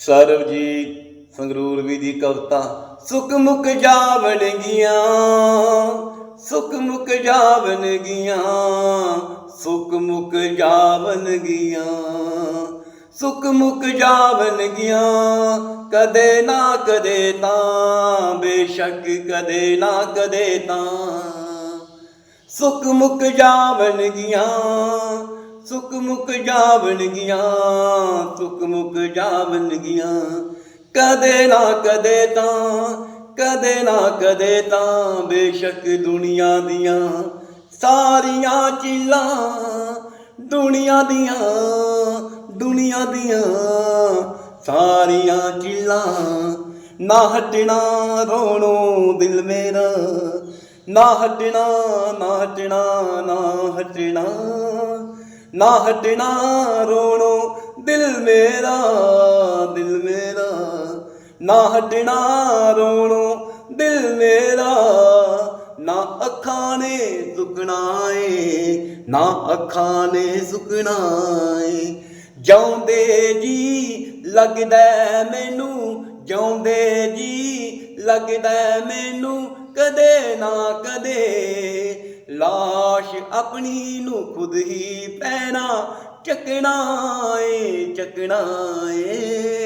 ਸਰਬਜੀਤ ਸੰਗਰੂਰ ਵੀ ਦੀ ਕਵਿਤਾ, ਸੁਖ ਮੁਖ ਜਾਵਣਗੀਆਂ ਸੁਖ ਮੁਖ ਜਾਵਣਗੀਆਂ ਸੁਖ ਮੁਖ ਜਾਵਣਗੀਆਂ ਸੁਖ ਮੁਖ ਜਾਵਣਗੀਆਂ ਕਦੇ ਨਾ ਕਦੇ ਤਾਂ, ਬੇਸ਼ੱਕ ਕਦੇ ਨਾ ਕਦੇ ਤਾਂ। ਸੁਖ ਮੁਖ ਜਾਵਣਗੀਆਂ ਸੁਖ ਮੁਖ ਜਾਵਣਗੀਆਂ ਸੁਖ ਮੁਖ ਜਾਵਣਗੀਆਂ। ਕਦੇ ਨਾ ਕਦੇ ਤਾਂ, ਕਦੇ ਨਾ ਕਦੇ ਤਾਂ ਬੇਸ਼ੱਕ ਦੁਨੀਆ ਦੀਆਂ ਸਾਰੀਆਂ ਚੀਲਾਂ, ਦੁਨੀਆ ਦੀਆਂ ਦੁਨੀਆ ਦੀਆਂ ਸਾਰੀਆਂ ਚੀਲਾਂ। ਨਾ ਹਟਣਾ ਰੋਣੋ ਦਿਲ ਮੇਰਾ, ਨਾ ਹਟਣਾ ਨਾ ਹਟਣਾ ਨਾ ਹਟਣਾ। ਨਾ ਹਟਣਾ ਰੋਣੋ, ਦਿਲ ਮੇਰਾ ਦਿਲ ਮੇਰਾ। ਨਾ ਹਟਣਾ ਰੋਣੋ, ਦਿਲ ਮੇਰਾ। ਨਾ ਅੱਖਾਂ ਨੇ ਸੁਕਣਾ ਏ ਨਾ ਅੱਖਾਂ ਨੇ ਸੁਕਣਾ ਏ ਜਾਉਂਦੇ ਜੀ ਲੱਗਦਾ ਮੈਨੂੰ, ਜਾਉਂਦੇ ਜੀ ਲੱਗਦਾ ਮੈਨੂੰ, ਕਦੇ ਨਾ ਕਦੇ। ਲਾ ਲਾਸ਼ ਆਪਣੀ ਨੂੰ ਖੁਦ ਹੀ ਪੈਣਾ ਚੱਕਣਾ ਏ ਚੱਕਣਾ ਏ।